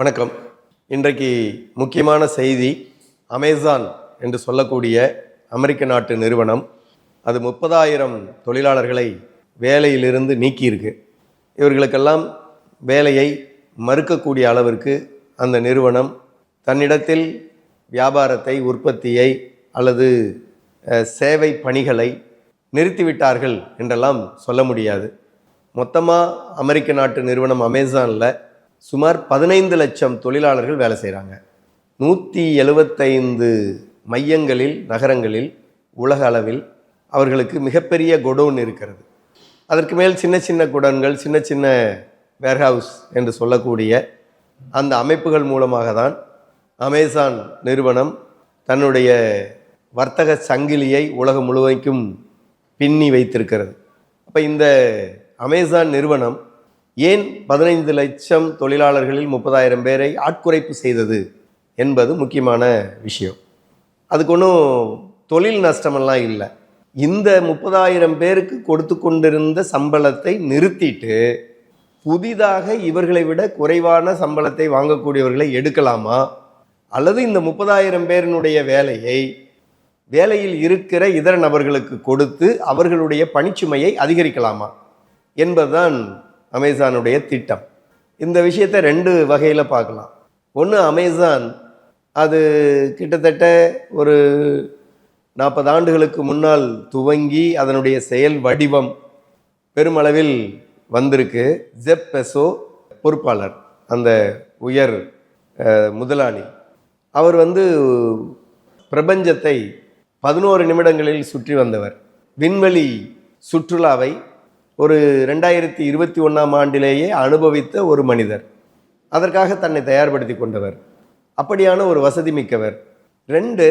வணக்கம். இன்றைக்கு முக்கியமான செய்தி அமேசான் என்று சொல்லக்கூடிய அமெரிக்க நாட்டு நிறுவனம் அது முப்பதாயிரம் தொழிலாளர்களை வேலையிலிருந்து நீக்கியிருக்கு. இவர்களுக்கெல்லாம் வேலையை மறுக்கக்கூடிய அளவிற்கு அந்த நிறுவனம் தன்னிடத்தில் வியாபாரத்தை உற்பத்தியை அல்லது சேவை பணிகளை நிறுத்திவிட்டார்கள் என்றெல்லாம் சொல்ல முடியாது. மொத்தமாக அமெரிக்க நாட்டு நிறுவனம் அமேசானில் சுமார் பதினைந்து லட்சம் தொழிலாளர்கள் வேலை செய்கிறாங்க நூற்றி எழுபத்தைந்து மையங்களில் நகரங்களில் உலக அளவில் அவர்களுக்கு மிகப்பெரிய குடோன் இருக்கிறது. அதற்கு மேல் சின்ன சின்ன குடன்கள் சின்ன சின்ன வேர்ஹவுஸ் என்று சொல்லக்கூடிய அந்த அமைப்புகள் மூலமாக தான் அமேசான் நிறுவனம் தன்னுடைய வர்த்தக சங்கிலியை உலகம் முழுவதுக்கும் பின்னி வைத்திருக்கிறது. அப்போ இந்த அமேசான் நிறுவனம் ஏன் பதினைந்து லட்சம் தொழிலாளர்களில் முப்பதாயிரம் பேரை ஆட்குறைப்பு செய்தது என்பது முக்கியமான விஷயம். அதுக்கு ஒன்றும் தொழில் நஷ்டமெல்லாம் இல்லை. இந்த முப்பதாயிரம் பேருக்கு கொடுத்து கொண்டிருந்த சம்பளத்தை நிறுத்திட்டு புதிதாக இவர்களை விட குறைவான சம்பளத்தை வாங்கக்கூடியவர்களை எடுக்கலாமா? அல்லது இந்த முப்பதாயிரம் பேரினுடைய வேலையை வேலையில் இருக்கிற இதர நபர்களுக்கு கொடுத்து அவர்களுடைய பணிச்சுமையை அதிகரிக்கலாமா? என்பதுதான் அமேசானுடைய திட்டம். இந்த விஷயத்தை ரெண்டு வகையில் பார்க்கலாம். ஒன்று அமேசான் அது கிட்டத்தட்ட ஒரு நாற்பது ஆண்டுகளுக்கு முன்னால் துவங்கி அதனுடைய செயல் வடிவம் பெருமளவில் வந்திருக்கு. ஜெப் பெசோ பொறுப்பாளர் அந்த உயர் முதலாளி. அவர் வந்து பிரபஞ்சத்தை பதினோரு நிமிடங்களில் சுற்றி வந்தவர். விண்வெளி சுற்றுலாவை ஒரு ரெண்டாயிரத்தி இருபத்தி ஒன்றாம் ஆண்டிலேயே அனுபவித்த ஒரு மனிதர். அதற்காக தன்னை தயார்படுத்தி கொண்டவர். அப்படியான ஒரு வசதி மிக்கவர். ரெண்டு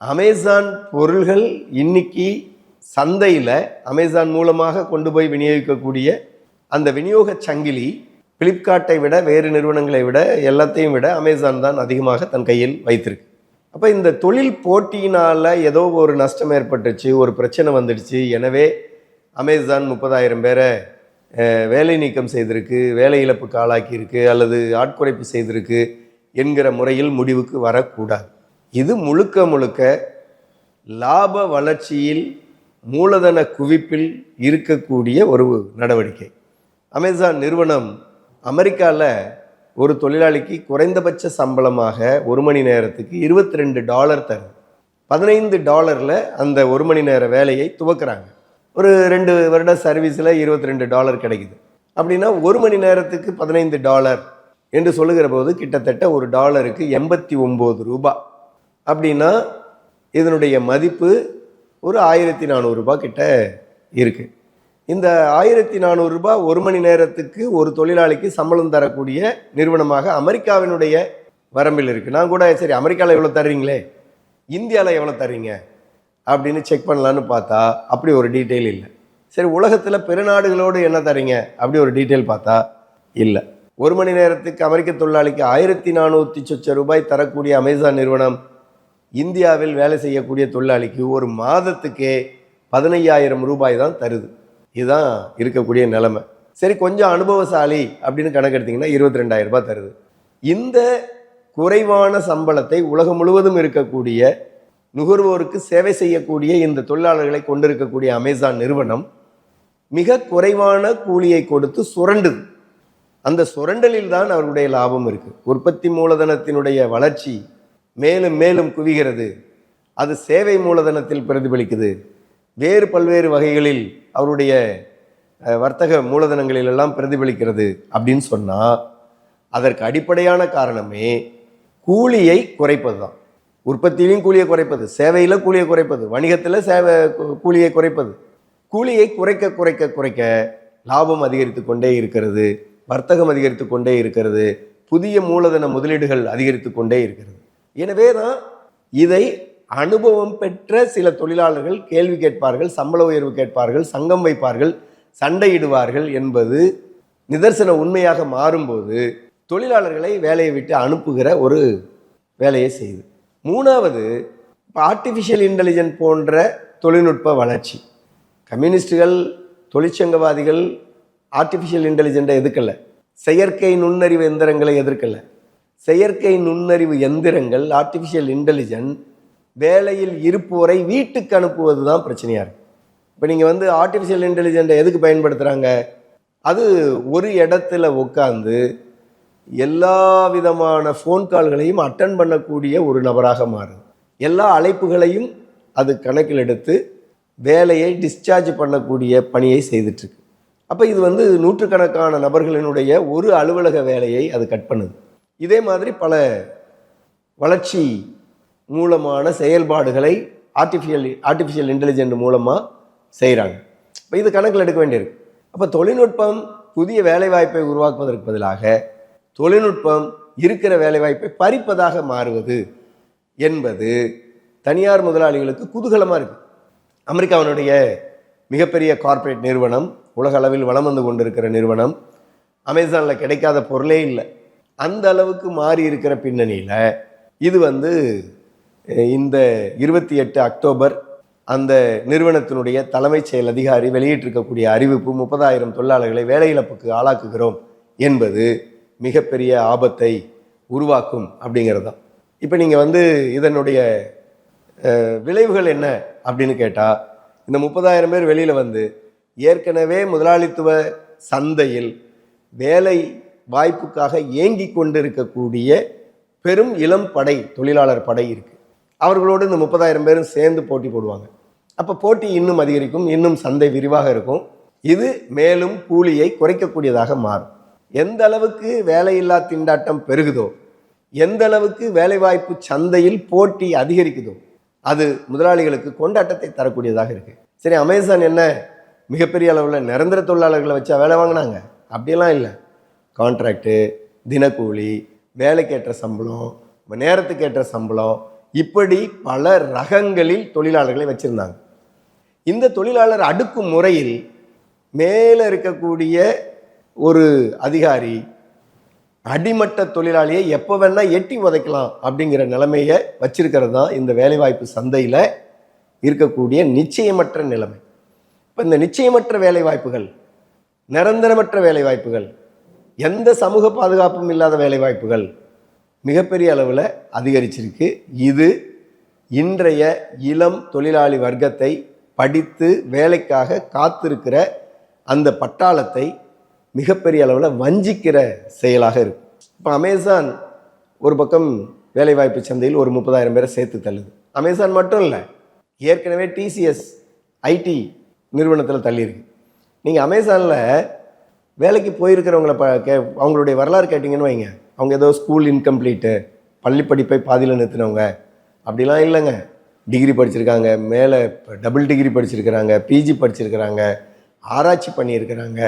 அமேசான் பொருள்கள் இன்னைக்கு சந்தையில் அமேசான் மூலமாக கொண்டு போய் விநியோகிக்கக்கூடிய அந்த விநியோக சங்கிலி ஃப்ளிப்கார்ட்டை விட வேறு நிறுவனங்களை விட எல்லாத்தையும் விட அமேசான் தான் அதிகமாக தன் கையில் வைத்திருக்கு. அப்போ இந்த தொழில் போட்டியினால் ஏதோ ஒரு நஷ்டம் ஏற்பட்டுச்சு ஒரு பிரச்சனை வந்துடுச்சு. எனவே அமேசான் முப்பதாயிரம் பேரை வேலை நீக்கம் செய்திருக்கு வேலை இழப்புக்கு ஆளாக்கியிருக்கு அல்லது ஆட்குறைப்பு செய்திருக்கு என்கிற முறையில் முடிவுக்கு வரக்கூடாது. இது முழுக்க முழுக்க லாப வளர்ச்சியில் மூலதன குவிப்பில் இருக்கக்கூடிய ஒரு நடவடிக்கை. அமேசான் நிறுவனம் அமெரிக்காவில் ஒரு தொழிலாளிக்கு குறைந்தபட்ச சம்பளமாக ஒரு மணி நேரத்துக்கு இருபத்தி ரெண்டு டாலர் தரும் பதினைந்து டாலரில் அந்த ஒரு மணி நேர வேலையை துவக்கிறாங்க. ஒரு ரெண்டு வருட சர்வீஸில் இருபத்தி ரெண்டு டாலர் கிடைக்குது. அப்படின்னா ஒரு மணி நேரத்துக்கு பதினைந்து டாலர் என்று சொல்லுகிற போது கிட்டத்தட்ட ஒரு டாலருக்கு எண்பத்தி ஒம்பது ரூபாய் அப்படின்னா இதனுடைய மதிப்பு ஒரு ஆயிரத்தி நானூறுரூபா கிட்ட இருக்குது இந்த ஆயிரத்தி நானூறுரூபா ஒரு மணி நேரத்துக்கு ஒரு தொழிலாளிக்கு சம்பளம் தரக்கூடிய நிறுவனமாக அமெரிக்காவினுடைய வரம்பில் இருக்குது நான் கூட சரி அமெரிக்காவில் எவ்வளோ தர்றீங்களே? இந்தியாவில் எவ்வளோ தர்றீங்க? அப்படின்னு செக் பண்ணலான்னு பார்த்தா அப்படி ஒரு டீட்டெயில் இல்லை. சரி உலகத்தில் பிற நாடுகளோடு என்ன தரீங்க? அப்படி ஒரு டீட்டெயில் பார்த்தா இல்லை. ஒரு மணி நேரத்துக்கு அமெரிக்க தொழிலாளிக்கு ஆயிரத்தி நானூற்றி சொச்ச ரூபாய் தரக்கூடிய அமேசான் நிறுவனம் இந்தியாவில் வேலை செய்யக்கூடிய தொழிலாளிக்கு ஒரு மாதத்துக்கே பதினையாயிரம் ரூபாய் தான் தருது. இதுதான் இருக்கக்கூடிய நிலைமை. சரி கொஞ்சம் அனுபவசாலி அப்படின்னு கணக்கெடுத்தீங்கன்னா இருபத்தி ரெண்டாயிரம் ரூபாய் தருது. இந்த குறைவான சம்பளத்தை உலகம் முழுவதும் இருக்கக்கூடிய நுகர்வோருக்கு சேவை செய்யக்கூடிய இந்த தொழிலாளர்களை கொண்டிருக்கக்கூடிய அமேசான் நிறுவனம் மிக குறைவான கூலியை கொடுத்து சுரண்டுது. அந்த சுரண்டலில் தான் அவர்களுடைய லாபம் இருக்குது உற்பத்தி மூலதனத்தினுடைய வளர்ச்சி மேலும் மேலும் குவிகிறது. அது சேவை மூலதனத்தில் பிரதிபலிக்குது. வேறு பல்வேறு வகைகளில் அவருடைய வர்த்தக மூலதனங்களில் எல்லாம் பிரதிபலிக்கிறது அப்படின்னு சொன்னால் அதற்கு அடிப்படையான காரணமே கூலியை குறைப்பது தான் உற்பத்தியிலையும் கூலியை குறைப்பது சேவையில் கூலியை குறைப்பது வணிகத்தில் சேவை கூலியை குறைப்பது. கூலியை குறைக்க குறைக்க குறைக்க லாபம் அதிகரித்து கொண்டே இருக்கிறது வர்த்தகம் அதிகரித்து கொண்டே இருக்கிறது புதிய மூலதன முதலீடுகள் அதிகரித்து கொண்டே இருக்கிறது. எனவே தான் இதை அனுபவம் பெற்ற சில தொழிலாளர்கள் கேள்வி கேட்பார்கள் சம்பள உயர்வு கேட்பார்கள் சங்கம் வைப்பார்கள் சண்டையிடுவார்கள் என்பது நிதர்சன உண்மையாக மாறும்போது தொழிலாளர்களை வேலையை விட்டு அனுப்புகிற ஒரு வேலையை செய்யுது. மூணாவது ஆர்டிஃபிஷியல் இன்டெலிஜென்ட் போன்ற தொழில்நுட்ப வளர்ச்சி. கம்யூனிஸ்டுகள் தொழிற்சங்கவாதிகள் ஆர்டிஃபிஷியல் இன்டெலிஜென்ட்டை எதிர்க்கலை. செயற்கை நுண்ணறிவு எந்திரங்களை எதிர்க்கலை. செயற்கை நுண்ணறிவு எந்திரங்கள் ஆர்டிஃபிஷியல் இன்டெலிஜென்ட் வேலையில் இருப்போரை வீட்டுக்கு அனுப்புவது தான் பிரச்சனையாக இருக்குது இப்போ நீங்கள் வந்து ஆர்டிஃபிஷியல் இன்டெலிஜென்ட்டை எதுக்கு பயன்படுத்துகிறாங்க அது ஒரு இடத்துல உட்காந்து எல்லா விதமான ஃபோன் கால்களையும் அட்டன் பண்ணக்கூடிய ஒரு நபராக மாறுது எல்லா அழைப்புகளையும் அது கணக்கில் எடுத்து வேலையை டிஸ்சார்ஜ் பண்ணக்கூடிய பணியை செய்துட்ருக்கு அப்போ இது வந்து நூற்றுக்கணக்கான நபர்களினுடைய ஒரு அலுவலக வேலையை அது கட் பண்ணுது. இதே மாதிரி பல வளர்ச்சி மூலமான செயல்பாடுகளை ஆர்டிஃபிஷியல் ஆர்டிஃபிஷியல் இன்டெலிஜென்ட் மூலமாக செய்கிறாங்க இப்போ இது கணக்கில் எடுக்க வேண்டியிருக்கு. அப்போ தொழில்நுட்பம் புதிய வேலைவாய்ப்பை உருவாக்குவதற்கு பதிலாக தொழில்நுட்பம் இருக்கிற வேலைவாய்ப்பை பறிப்பதாக மாறுவது என்பது தனியார் முதலாளிகளுக்கு குதூகலமாக இருக்குது அமெரிக்காவினுடைய மிகப்பெரிய கார்ப்பரேட் நிறுவனம் உலக அளவில் வளம் வந்து கொண்டிருக்கிற நிறுவனம் அமேசானில் கிடைக்காத பொருளே இல்லை. அந்த அளவுக்கு மாறி இருக்கிற பின்னணியில் இது வந்து இந்த இருபத்தி எட்டு அக்டோபர் அந்த நிறுவனத்தினுடைய தலைமைச் செயல் அதிகாரி வெளியிட்டிருக்கக்கூடிய அறிவிப்பு முப்பதாயிரம் தொழிலாளர்களை வேலையிழப்புக்கு ஆளாக்குகிறோம் என்பது மிகப்பெரிய ஆபத்தை உருவாக்கும் அப்படிங்கிறது தான். இப்போ நீங்கள் வந்து இதனுடைய விளைவுகள் என்ன அப்படின்னு கேட்டால் இந்த முப்பதாயிரம் பேர் வெளியில் வந்து ஏற்கனவே முதலாளித்துவ சந்தையில் வேலை வாய்ப்புக்காக ஏங்கி கொண்டிருக்கக்கூடிய பெரும் இளம் படை தொழிலாளர் படை இருக்குது அவர்களோடு இந்த முப்பதாயிரம் பேரும் சேர்ந்து போட்டி போடுவாங்க. அப்போ போட்டி இன்னும் அதிகரிக்கும் இன்னும் சந்தை விரிவாக இருக்கும். இது மேலும் கூலியை குறைக்கக்கூடியதாக மாறும். எந்த அளவுக்கு வேலையில்லா திண்டாட்டம் பெருகுதோ எந்த அளவுக்கு வேலைவாய்ப்பு சந்தையில் போட்டி அதிகரிக்குதோ அது முதலாளிகளுக்கு கொண்டாட்டத்தை தரக்கூடியதாக இருக்கு. சரி அமேசான் என்ன மிகப்பெரிய அளவில் நிரந்தர தொழிலாளர்களை வச்சா வேலை வாங்கினாங்க? அப்படியெல்லாம் இல்லை. கான்ட்ராக்டு தினக்கூலி வேலைக்கேற்ற சம்பளம் நேரத்துக்கு ஏற்ற சம்பளம் இப்படி பல ரகங்களில் தொழிலாளர்களை வச்சுருந்தாங்க. இந்த தொழிலாளர் அடுக்கும் முறையில் மேலே இருக்கக்கூடிய ஒரு அதிகாரி அடிமட்ட தொழிலாளியை எப்போ வேணால் எட்டி உதைக்கலாம் அப்படிங்கிற நிலைமையை வச்சிருக்கிறது தான் இந்த வேலைவாய்ப்பு சந்தையில் இருக்கக்கூடிய நிச்சயமற்ற நிலைமை. இப்போ இந்த நிச்சயமற்ற வேலைவாய்ப்புகள் நிரந்தரமற்ற வேலைவாய்ப்புகள் எந்த சமூக பாதுகாப்பும் இல்லாத வேலைவாய்ப்புகள் மிகப்பெரிய அளவில் அதிகரிச்சிருக்கு. இது இன்றைய இளம் தொழிலாளி வர்க்கத்தை படித்து வேலைக்காக காத்திருக்கிற அந்த பட்டாளத்தை மிகப்பெரிய அளவில் வஞ்சிக்கிற செயலாக இருக்கும். இப்போ அமேசான் ஒரு பக்கம் வேலைவாய்ப்பு சந்தையில் ஒரு முப்பதாயிரம் பேரை சேர்த்து தள்ளுது. அமேசான் மட்டும் இல்லை ஏற்கனவே டிசிஎஸ் ஐடி நிறுவனத்தில் தள்ளியிருக்கு. நீங்கள் அமேசானில் வேலைக்கு போயிருக்கிறவங்கள ப கே அவங்களுடைய வரலாறு கேட்டிங்கன்னு வைங்க. அவங்க ஏதோ ஸ்கூல் இன்கம்ப்ளீட்டு பள்ளி படிப்பை பாதியில் நிறுத்தினவங்க. அப்படிலாம் இல்லைங்க. டிகிரி படிச்சிருக்காங்க மேலே டபுள் டிகிரி படிச்சிருக்கிறாங்க பிஜி படிச்சிருக்கிறாங்க ஆராய்ச்சி பண்ணியிருக்கிறாங்க.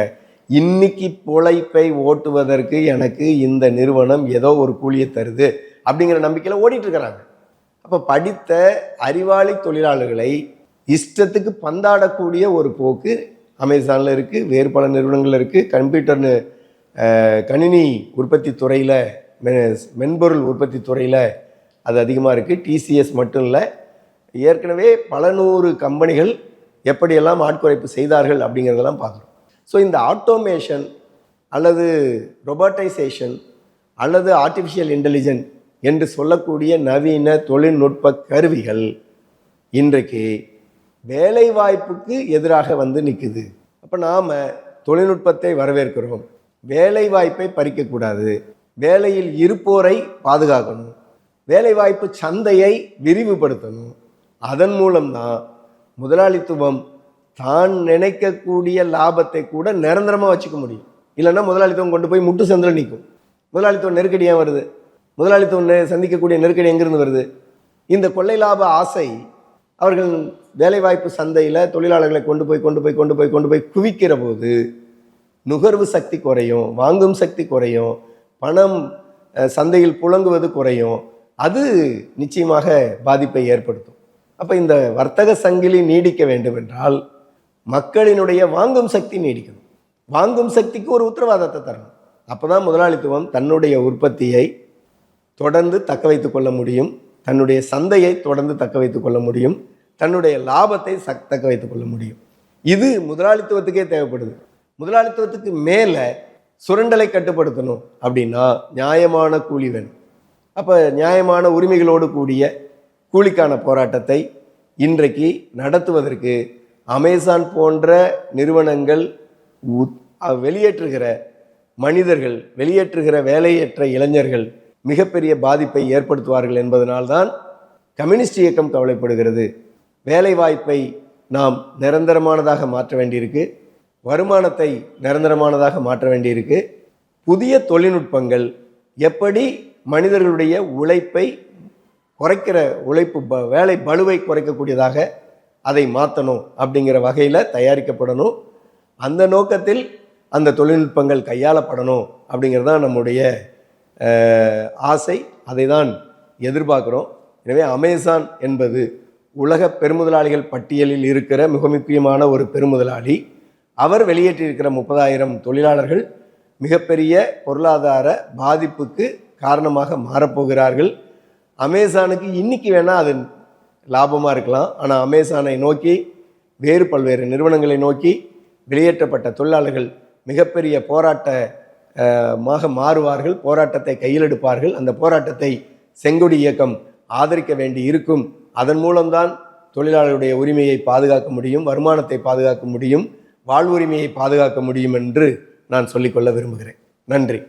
இன்னைக்கு பொழைப்பை ஓட்டுவதற்கு எனக்கு இந்த நிறுவனம் ஏதோ ஒரு கூலியை தருது அப்படிங்கிற நம்பிக்கையில் ஓடிட்டுருக்கிறாங்க அப்போ படித்த அறிவாளி தொழிலாளர்களை இஷ்டத்துக்கு பந்தாடக்கூடிய ஒரு போக்கு அமேசானில் இருக்குது வேறு பல நிறுவனங்கள் இருக்குது கம்ப்யூட்டர்னு கணினி உற்பத்தி துறையில் மென்பொருள் உற்பத்தி துறையில் அது அதிகமாக இருக்குது டிசிஎஸ் மட்டும் இல்லை ஏற்கனவே பல நூறு கம்பெனிகள் எப்படியெல்லாம் ஆட்குறைப்பு செய்தார்கள் அப்படிங்கிறதெல்லாம் பார்க்குறோம். ஸோ இந்த ஆட்டோமேஷன் அல்லது ரொபோட்டைசேஷன் அல்லது ஆர்டிஃபிஷியல் இன்டெலிஜென்ட் என்று சொல்லக்கூடிய நவீன தொழில்நுட்ப கருவிகள் இன்றைக்கு வேலைவாய்ப்புக்கு எதிராக வந்து நிற்குது அப்போ நாம் தொழில்நுட்பத்தை வரவேற்கிறோம். வேலைவாய்ப்பை பறிக்கக்கூடாது. வேலையில் இருப்போரை பாதுகாக்கணும். வேலைவாய்ப்பு சந்தையை விரிவுபடுத்தணும். அதன் மூலம்தான் முதலாளித்துவம் தான் நினைக்கக்கூடிய லாபத்தை கூட நிரந்தரமாக வச்சுக்க முடியும். இல்லைன்னா முதலாளித்துவம் கொண்டு போய் முட்டு சந்தில் நிற்கும். முதலாளித்துவம் நெருக்கடி ஏன் வருது? முதலாளித்துவம் சந்திக்கக்கூடிய நெருக்கடி எங்கிருந்து வருது? இந்த கொள்ளை லாப ஆசை அவர்கள் வேலைவாய்ப்பு சந்தையில் தொழிலாளர்களை கொண்டு போய் கொண்டு போய் கொண்டு போய் கொண்டு போய் குவிக்கிற போது நுகர்வு சக்தி குறையும் வாங்கும் சக்தி குறையும் பணம் சந்தையில் புழங்குவது குறையும். அது நிச்சயமாக பாதிப்பை ஏற்படுத்தும். அப்போ இந்த வர்த்தக சங்கிலி நீடிக்க வேண்டும் என்றால் மக்களினுடைய வாங்கும் சக்தி நீடிக்கணும் வாங்கும் சக்திக்கு ஒரு உத்தரவாதத்தை தரணும். அப்போ தான் முதலாளித்துவம் தன்னுடைய உற்பத்தியை தொடர்ந்து தக்க வைத்து கொள்ள முடியும். தன்னுடைய சந்தையை தொடர்ந்து தக்க வைத்து கொள்ள முடியும். தன்னுடைய லாபத்தை சக் தக்க வைத்து கொள்ள முடியும். இது முதலாளித்துவத்துக்கே தேவைப்படுது. முதலாளித்துவத்துக்கு மேலே சுரண்டலை கட்டுப்படுத்தணும் அப்படின்னா நியாயமான கூலி வேணும். அப்போ நியாயமான உரிமைகளோடு கூடிய கூலிக்கான போராட்டத்தை இன்றைக்கு நடத்துவதற்கு அமேசான் போன்ற நிறுவனங்கள் உத்- வெளியேற்றுகிற மனிதர்கள் வெளியேற்றுகிற வேலையற்ற இளைஞர்கள் மிகப்பெரிய பாதிப்பை ஏற்படுத்துவார்கள் என்பதனால்தான் கம்யூனிஸ்ட் இயக்கம் கவலைப்படுகிறது. வேலைவாய்ப்பை நாம் நிரந்தரமானதாக மாற்ற வேண்டியிருக்கு. வருமானத்தை நிரந்தரமானதாக மாற்ற வேண்டியிருக்கு. புதிய தொழில்நுட்பங்கள் எப்படி மனிதர்களுடைய உழைப்பை குறைக்கிற உழைப்பு ப- வேலை பளுவை குறைக்கக்கூடியதாக அதை மாற்றணும் அப்படிங்கிற வகையில் தயாரிக்கப்படணும். அந்த நோக்கத்தில் அந்த தொழில்நுட்பங்கள் கையாளப்படணும் அப்படிங்கிறது தான் நம்முடைய ஆசை. அதை தான் எதிர்பார்க்குறோம். எனவே அமேசான் என்பது உலக பெருமுதலாளிகள் பட்டியலில் இருக்கிற மிக முக்கியமான ஒரு பெருமுதலாளி. அவர் வெளியேற்றியிருக்கிற முப்பதாயிரம் தொழிலாளர்கள் மிகப்பெரிய பொருளாதார பாதிப்புக்கு காரணமாக மாறப்போகிறார்கள். அமேசானுக்கு இன்னைக்கு வேணால் அது லாபமாக இருக்கலாம். ஆனால் அமேசானை நோக்கி வேறு பல்வேறு நிறுவனங்களை நோக்கி வெளியேற்றப்பட்ட தொழிலாளர்கள் மிகப்பெரிய போராட்ட மாக மாறுவார்கள். போராட்டத்தை கையில் எடுப்பார்கள் அந்த போராட்டத்தை செங்கொடி இயக்கம் ஆதரிக்க வேண்டி இருக்கும். அதன் மூலம்தான் தொழிலாளருடைய உரிமையை பாதுகாக்க முடியும் வருமானத்தை பாதுகாக்க முடியும் வாழ்வுரிமையை பாதுகாக்க முடியும் என்று நான் சொல்லிக்கொள்ள விரும்புகிறேன். நன்றி.